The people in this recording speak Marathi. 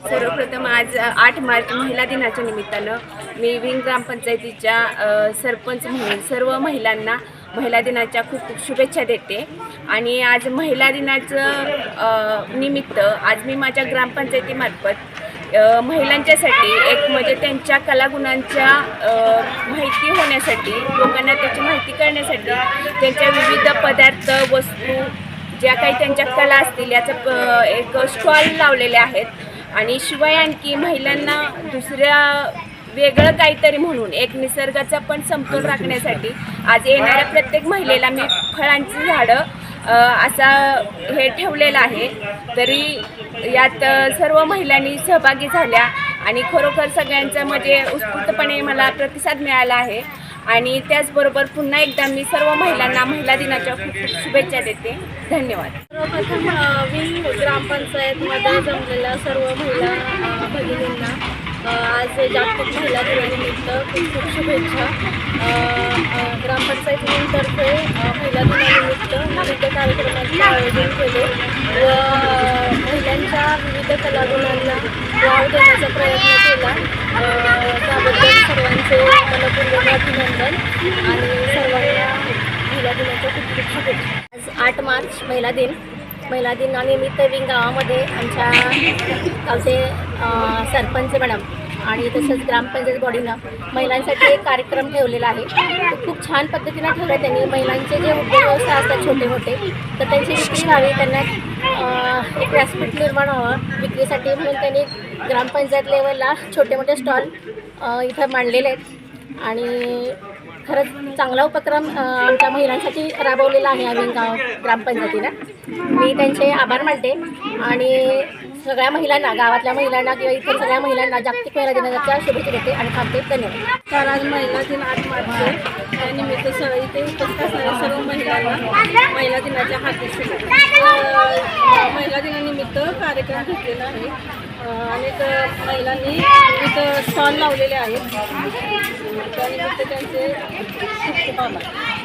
सर्वप्रथम आज आठ मार्च महिला दिनाच्या निमित्तानं मी विंग ग्रामपंचायतीच्या सरपंच म्हणून सर्व महिलांना महिला दिनाच्या खूप खूप शुभेच्छा देते. आणि आज महिला दिनाचं निमित्त आज मी माझ्या ग्रामपंचायतीमार्फत महिलांच्यासाठी एक म्हणजे त्यांच्या कलागुणांच्या माहिती होण्यासाठी लोकांना त्याची माहिती करण्यासाठी त्यांच्या विविध पदार्थ वस्तू ज्या काही त्यांच्या कला असतील याचं प- एक स्टॉल लावलेले आहेत. आणि शिवाय आणखी महिलांना दुसऱ्या वेगळं काहीतरी म्हणून एक निसर्गाचा पण समतोल राखण्यासाठी आज येणाऱ्या प्रत्येक महिलेला मी फळांची झाडं असा हे ठेवलेलं आहे. तरी यात सर्व महिलांनी सहभागी झाल्या आणि खरोखर सगळ्यांचा म्हणजे उत्स्फूर्तपणे मला प्रतिसाद मिळाला आहे. आणि त्याचबरोबर पुन्हा एकदा मी सर्व महिलांना महिला दिनाच्या खूप खूप शुभेच्छा देते. धन्यवाद. सर्वप्रथम मी ग्रामपंचायतमध्ये जमलेल्या सर्व महिला भगिनींना आज जागतिक महिला दिनानिमित्त खूप खूप शुभेच्छा. ग्रामपंचायतीतर्फे महिला दिनानिमित्त विविध कार्यक्रमांचे आयोजन केले व महिलांच्या विविध कलागुणांना वाव देण्याचा प्रयत्न सर्वांचे मनपूर्वक अभिनंदन आणि सर्वांना महिला दिनाच्या खूप खूप शुभेच्छा. आज आठ मार्च महिला दिन. महिला दिनानिमित्त विंग गावामध्ये आमच्या गावचे सरपंच मॅडम आणि तसंच ग्रामपंचायत बॉडीनं महिलांसाठी एक कार्यक्रम ठेवलेला आहे. तो खूप छान पद्धतीनं ठेवला त्यांनी महिलांचे जे उद्योग व्यवसाय असतात छोटे मोठे तर त्यांची विक्री व्हावी त्यांना व्यासपीठ निर्माण व्हावं. विक्रीसाठी म्हणून त्यांनी ग्रामपंचायत लेवलला छोटे मोठे स्टॉल इथं मांडलेले आहेत. आणि खरंच चांगला उपक्रम आमच्या महिलांसाठी राबवलेला आहे आम्ही गाव ग्रामपंचायतीनं. मी त्यांचे आभार मानते. आणि सगळ्या महिलांना गावातल्या महिलांना किंवा इतर सगळ्या महिलांना जागतिक महिला दिनाच्या शुभेच्छा देते आणि थांबते. धन्यवाद. तर आज महिला दिन आठ मार्च त्यानिमित्त स इथे उपस्थित असणाऱ्या सर्व महिलांना महिला दिनाच्या हार्दिक शुभेच्छा. महिला दिनानिमित्त कार्यक्रम घेतलेला आहे. अनेक महिलांनी विविध स्टॉल लावलेले आहेत. त्यानिमित्त त्यांचे खूप खूप आभार.